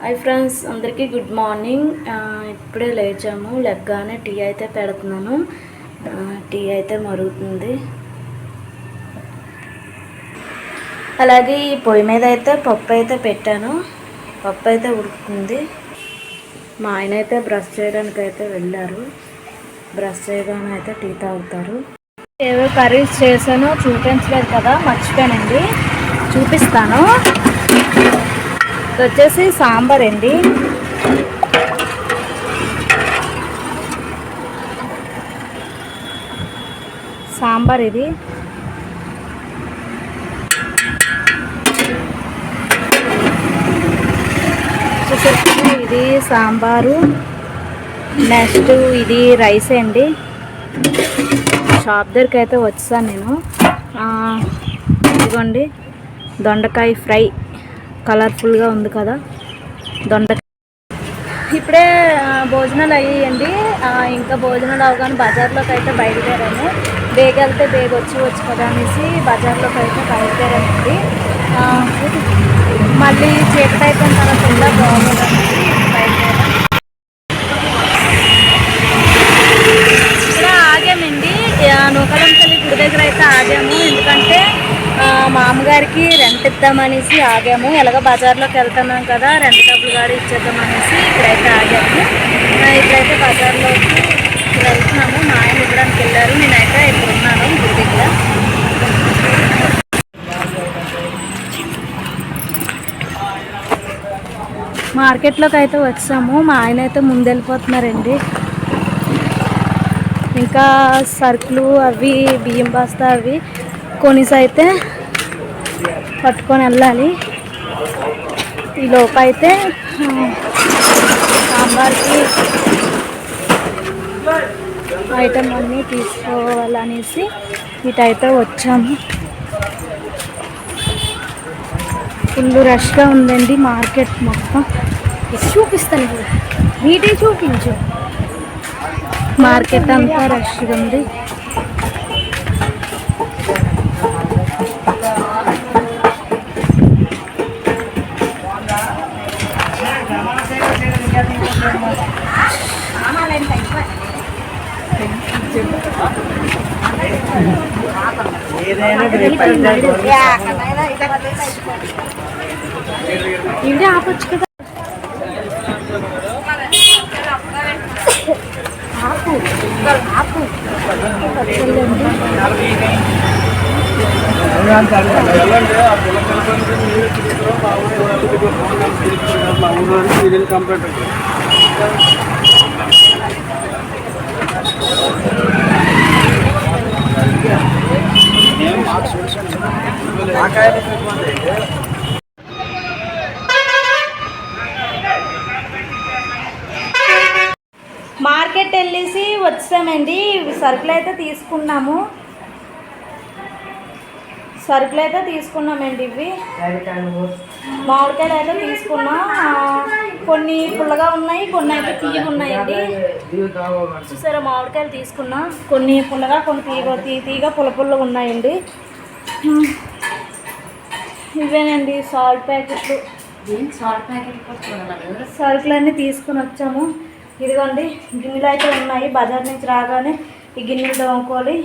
Hi friends అందరికీ good morning ఇప్పుడే లేచాము. లెగ్గానే టీ అయితే పెడుతున్నాను. టీ అయితే మరుగుతుంది. అలాగే ఈ పొయ్యి మీద అయితే పప్పు అయితే పెట్టాను. పప్పు అయితే ఉడుకుతుంది. మా ఆయన అయితే బ్రష్ చేయడానికి అయితే వెళ్ళారు. బ్రష్ చేయగానే అయితే టీ తాగుతారు. ఏవో కర్రీస్ చేశానో చూపించలేదు కదా మర్చిపోయానండి. చూపిస్తాను. ఇది వచ్చేసి సాంబార్ అండి. సాంబార్ ఇది. చూసేసి ఇది సాంబారు. నెక్స్ట్ ఇది రైస్ అండి. షాప్ దగ్గరికి అయితే వచ్చాను నేను ఇదిగోండి. దొండకాయ ఫ్రై. కలర్ఫుల్గా ఉంది కదా. దొండకాయ ఇప్పుడే భోజనాలు అయ్యాయండి. ఇంకా భోజనాలు అవగానే బజార్లోకి అయితే బయలుదేరాము. బేగ్ వెళ్తే బేగ వచ్చి వచ్చు కదా అనేసి బజార్లోకి అయితే బయలుదేరామండి మళ్ళీ చీకటి అయిపోయిన తర్వాత ఉందా? బాగోదనేసి మామగారికి రెంట్ ఇద్దామనేసి ఆగాము. ఎలాగో బజార్లోకి వెళ్తున్నాం కదా రెంట్ డబ్బులు గాడి ఇచ్చేద్దామనేసి ఇక్కడైతే ఆగాము. ఇక్కడైతే ఇప్పుడైతే బజార్లోకి వెళ్తున్నాము. మా ఆయన ఇవ్వడానికి వెళ్ళారు. నేనైతే ఇప్పుడు ఉన్నాను గుడి దగ్గర. మార్కెట్లోకి అయితే వచ్చాము. మా ఆయన అయితే ముందు వెళ్ళిపోతున్నారండి. ఇంకా సరుకులు అవి బియ్యం బస్తా అవి కొనిసైతే అయితే పట్టుకొని వెళ్ళాలి. ఈ లోపైతే అయితే సాంబార్కి ఐటమ్ అన్నీ తీసుకోవాలనేసి ఇటైతే వచ్చాము. ఫుల్ రష్గా ఉందండి మార్కెట్ మొత్తం. చూపిస్తాను ఇప్పుడు నీటే చూపించు. మార్కెట్ అంతా రష్గా ఉంది. ఇంటి ఆపచ్చు కదా ఆపు ఆపు కంప్లీట్ మార్కెట్ వెళ్ళేసి వచ్చామండి. సరుకులు అయితే తీసుకున్నాము. సరుకులు అయితే తీసుకున్నామండి ఇవి. మామిడికాయలు అయితే తీసుకున్నాం. కొన్ని పుల్లగా ఉన్నాయి కొన్ని అయితే తీయగా ఉన్నాయండి. చూసారా మామిడికాయలు తీసుకున్నాం. కొన్ని పుల్లగా కొన్ని తీగ తీ తీగ పుల్ల పుల్లగా ఉన్నాయండి. ఇవేనండి సాల్ట్ ప్యాకెట్లు సరుకులన్నీ తీసుకుని వచ్చాము. ఇదిగోండి గిన్నెలు అయితే ఉన్నాయి. బజార్ నుంచి రాగానే ఈ గిన్నెలు తోముకోవాలి.